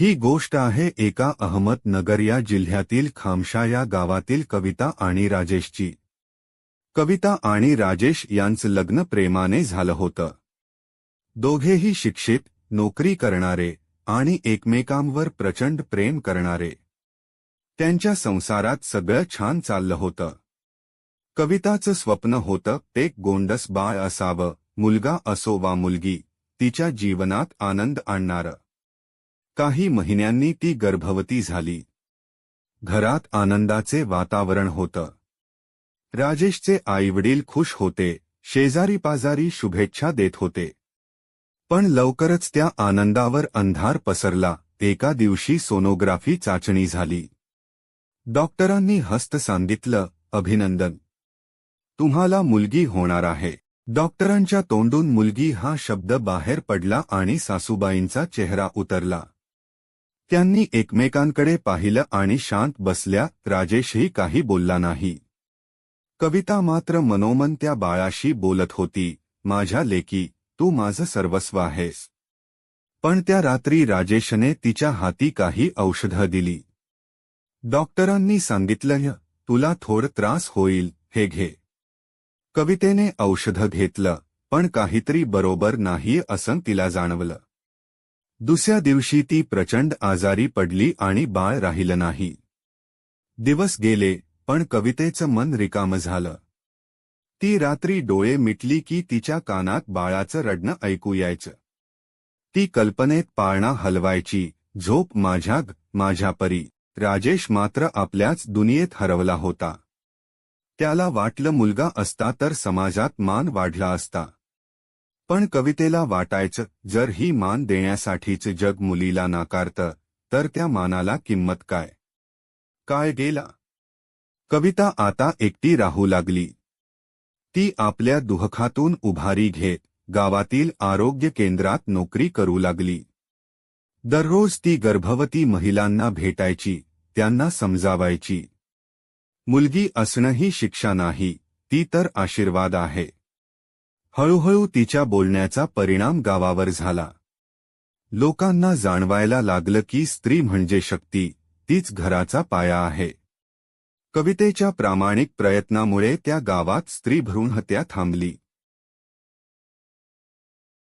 ही गोष्ट आहे एका अहमदनगर या जिल्ह्यातील खामशा या गावातील कविता आणि राजेशची. कविता आणि राजेश यांचं लग्न प्रेमाने झालं होतं. दोघेही शिक्षित नोकरी करणारे आणि एकमेकांवर प्रचंड प्रेम करणारे. त्यांच्या संसारात सगळं छान चाललं होतं. कविताचं स्वप्न होतं ते गोंडस बाळ असावं मुलगा असो वा मुलगी तिच्या जीवनात आनंद आणणारं. काही महिन्यांनी ती गर्भवती झाली. घरात आनंदाचे वातावरण होतं. राजेशचे आईवडील खुश होते शेजारी पाजारी शुभेच्छा देत होते. पण लवकरच त्या आनंदावर अंधार पसरला एका दिवशी सोनोग्राफी चाचणी झाली. डॉक्टरांनी हस्त सांगितलं अभिनंदन. तुम्हाला मुलगी होणार आहे. डॉक्टरांच्या तोंडून मुलगी हा शब्द बाहेर पडला आणि सासूबाईंचा चेहरा उतरला. त्यांनी एकमेकांकडे पाहिलं आणि शांत बसल्या राजेशही काही बोलला नाही. कविता मात्र मनोमन त्या बाळाशी बोलत होती माझ्या लेकी तू माझं सर्वस्व आहेस पण त्या रात्री राजेशने तिच्या हाती काही औषधं दिली. डॉक्टरांनी सांगितलं तुला थोड त्रास होईल हे घे कवितेने औषधं घेतलं पण काहीतरी बरोबर नाही असं तिला जाणवलं. दुसऱ्या दिवशी ती प्रचंड आजारी पडली आणि बाळ राहिलं नाही. दिवस गेले पण कवितेचं मन रिकामं झालं. ती रात्री डोळे मिटली की तिच्या कानात बाळाचं रडणं ऐकू यायचं. ती कल्पनेत पाळणा हलवायची झोप माझ्या माझ्या परी राजेश मात्र आपल्याच दुनियेत हरवला होता. त्याला वाटलं मुलगा असता तर समाजात मान वाढला असता. पण कवितेला वाटायचं जर ही मान देण्यासाठीच जग मुलीला नाकारतं तर त्या मानाला किंमत काय? काय गेला? कविता आता एकटी राहू लागली. ती आपल्या दुहखातून उभारी घेत गावातील आरोग्य केंद्रात नोकरी करू लागली. दररोज ती गर्भवती महिलांना भेटायची त्यांना समजावायची. मुलगी असणंही शिक्षा नाही ती तर आशीर्वाद आहे. हळूहळू तिच्या बोलण्याचा परिणाम गावावर झाला. लोकांना जाणवायला लागलं की स्त्री म्हणजे शक्ती तीच घराचा पाया आहे. कवितेच्या प्रामाणिक प्रयत्नामुळे त्या गावात स्त्री भ्रूणहत्या थांबली.